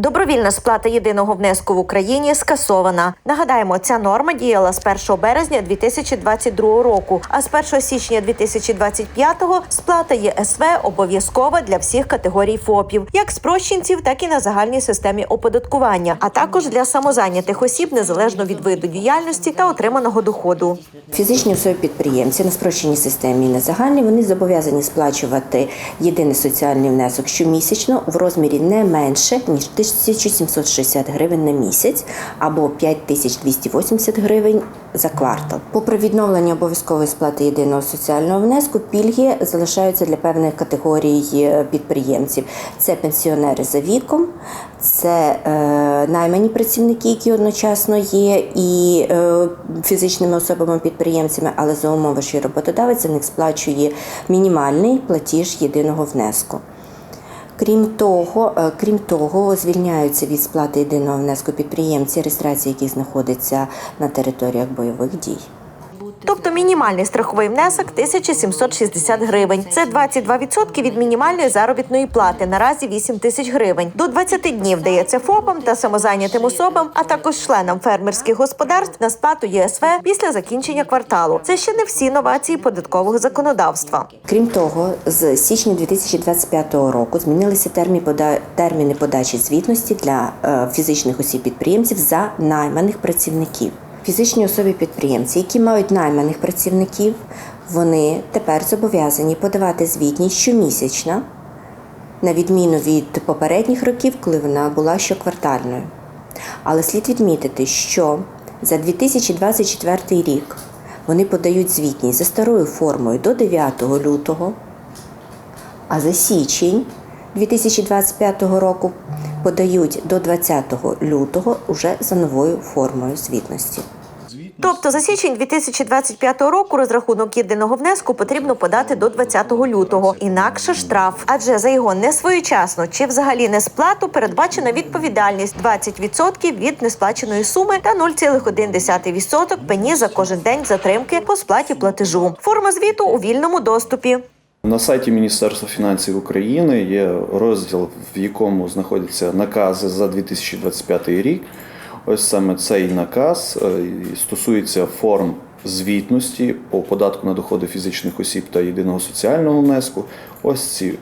Добровільна сплата єдиного внеску в Україні скасована. Нагадаємо, ця норма діяла з 1 березня 2022 року. А з 1 січня 2025 сплата ЄСВ обов'язкова для всіх категорій ФОПів, як спрощенців, так і на загальній системі оподаткування, а також для самозайнятих осіб незалежно від виду діяльності та отриманого доходу. Фізичні особи підприємці на спрощеній системі і на загальній вони зобов'язані сплачувати єдиний соціальний внесок щомісячно в розмірі не менше ніж 1760 гривень на місяць або 5280 гривень за квартал. Попри відновлення обов'язкової сплати єдиного соціального внеску, пільги залишаються для певних категорій е, підприємців. Це пенсіонери за віком, це е, наймані працівники, які одночасно є і е, фізичними особами-підприємцями, але за умови, що роботодавець за них сплачує мінімальний платіж єдиного внеску. Крім того, е, крім того, звільняються від сплати єдиного внеску підприємці, реєстрація яких знаходиться на територіях бойових дій. Тобто мінімальний страховий внесок 1760 гривень. Це 22% від мінімальної заробітної плати. Наразі 8 тисяч гривень. До 20 днів дається ФОПам та самозайнятим особам, а також членам фермерських господарств на сплату ЄСВ після закінчення кварталу. Це ще не всі новації податкового законодавства. Крім того, з січня 2025 року змінилися терміни, пода... терміни подачі звітності для е, фізичних осіб-підприємців за найманих працівників. Фізичні особи-підприємці, які мають найманих працівників, вони тепер зобов'язані подавати звітність щомісячно, на відміну від попередніх років, коли вона була щоквартальною. Але слід відмітити, що за 2024 рік вони подають звітність за старою формою до 9 лютого, а за січень 2025 року подають до 20 лютого уже за новою формою звітності. Тобто за січень 2025 року розрахунок єдиного внеску потрібно подати до 20 лютого. Інакше штраф. Адже за його несвоєчасну чи взагалі несплату передбачена відповідальність 20% від несплаченої суми та 0,1% пені за кожен день затримки по сплаті платежу. Форма звіту у вільному доступі. На сайті Міністерства фінансів України є розділ, в якому знаходяться накази за 2025 рік. Ось саме цей наказ е, стосується форм звітності по податку на доходи фізичних осіб та єдиного соціального внеску. Ось ці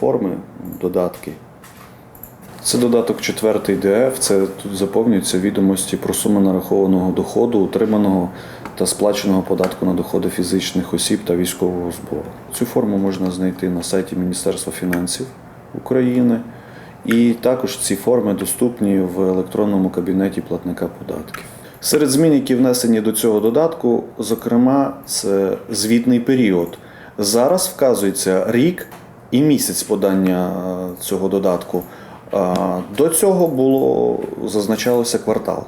форми, додатки. Це додаток 4 ДФ. Це тут заповнюються відомості про суму нарахованого доходу, утриманого та сплаченого податку на доходи фізичних осіб та військового збору. Цю форму можна знайти на сайті Міністерства фінансів України. І також ці форми доступні в електронному кабінеті платника податків. Серед змін, які внесені до цього додатку, зокрема, це звітний період. Зараз вказується рік і місяць подання е, цього додатку. До цього було зазначалося квартал.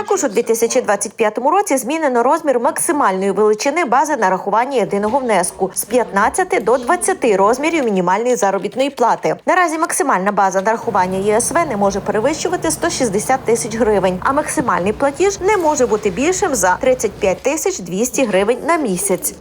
Також у 2025 році змінено розмір максимальної величини бази нарахування єдиного внеску з 15 до 20 розмірів мінімальної заробітної плати. Наразі максимальна база нарахування ЄСВ не може перевищувати 160 тисяч гривень, а максимальний платіж не може бути більшим за 35 тисяч 200 гривень на місяць.